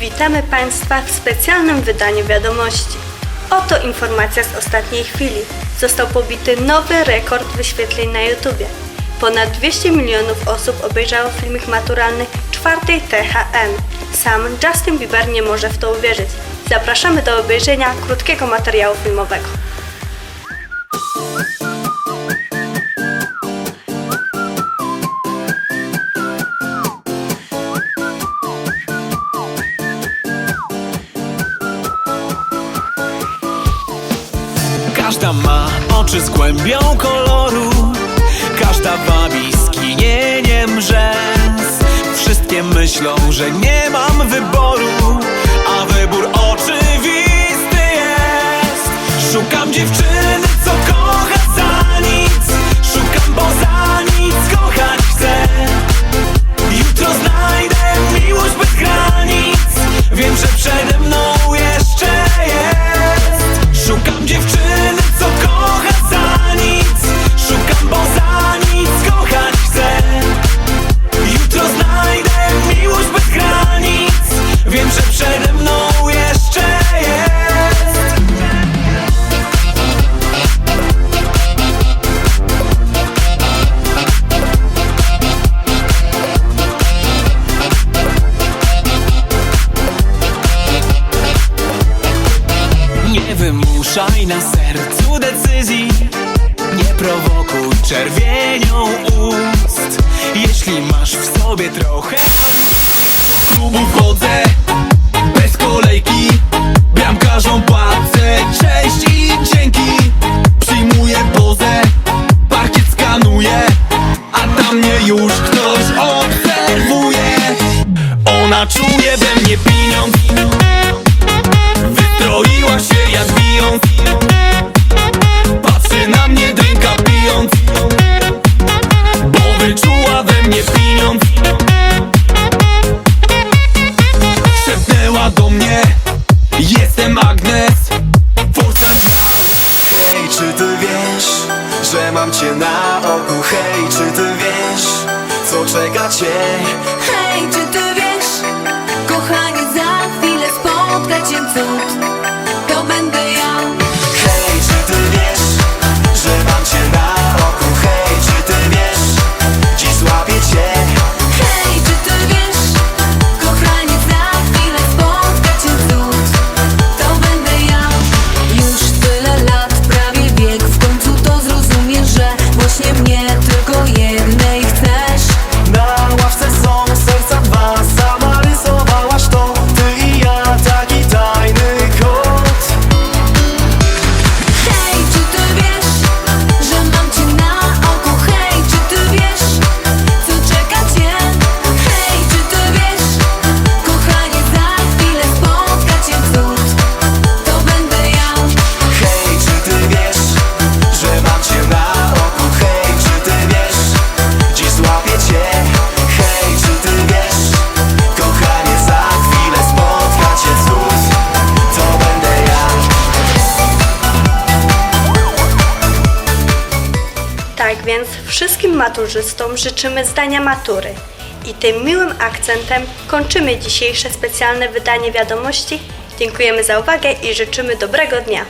Witamy Państwa w specjalnym wydaniu wiadomości. Oto informacja z ostatniej chwili. Został pobity nowy rekord wyświetleń na YouTubie. Ponad 200 milionów osób obejrzało filmik maturalny czwartej THM. Sam Justin Bieber nie może w to uwierzyć. Zapraszamy do obejrzenia krótkiego materiału filmowego. Każda ma oczy z głębią koloru. Każda wabi skinieniem rzęs. Wszystkie myślą, że nie mam wyboru A wybór oczywisty jest. Szukam dziewczyny, wymuszaj na sercu decyzji. Nie prowokuj czerwienią ust. Jeśli masz w sobie trochę klubu wchodzę Bez kolejki Bramkarzom płacę Cześć i dzięki. Przyjmuję pozę Parkiet skanuję A tam mnie już ktoś obserwuje. Ona czuje we mnie pieniądz. Wystroiła się jak bijąc Patrzy na mnie drinka pijąc. Bo wyczuła we mnie pieniądz Szepnęła do mnie Jestem Agnes Forza Hej, czy ty wiesz, że mam cię na oku? Hej, czy ty wiesz, co czeka cię? Hej, czy ty wiesz, kochanie, za chwilę spotka cię cud więc wszystkim maturzystom życzymy zdania matury. I tym miłym akcentem kończymy dzisiejsze specjalne wydanie wiadomości. Dziękujemy za uwagę i życzymy dobrego dnia.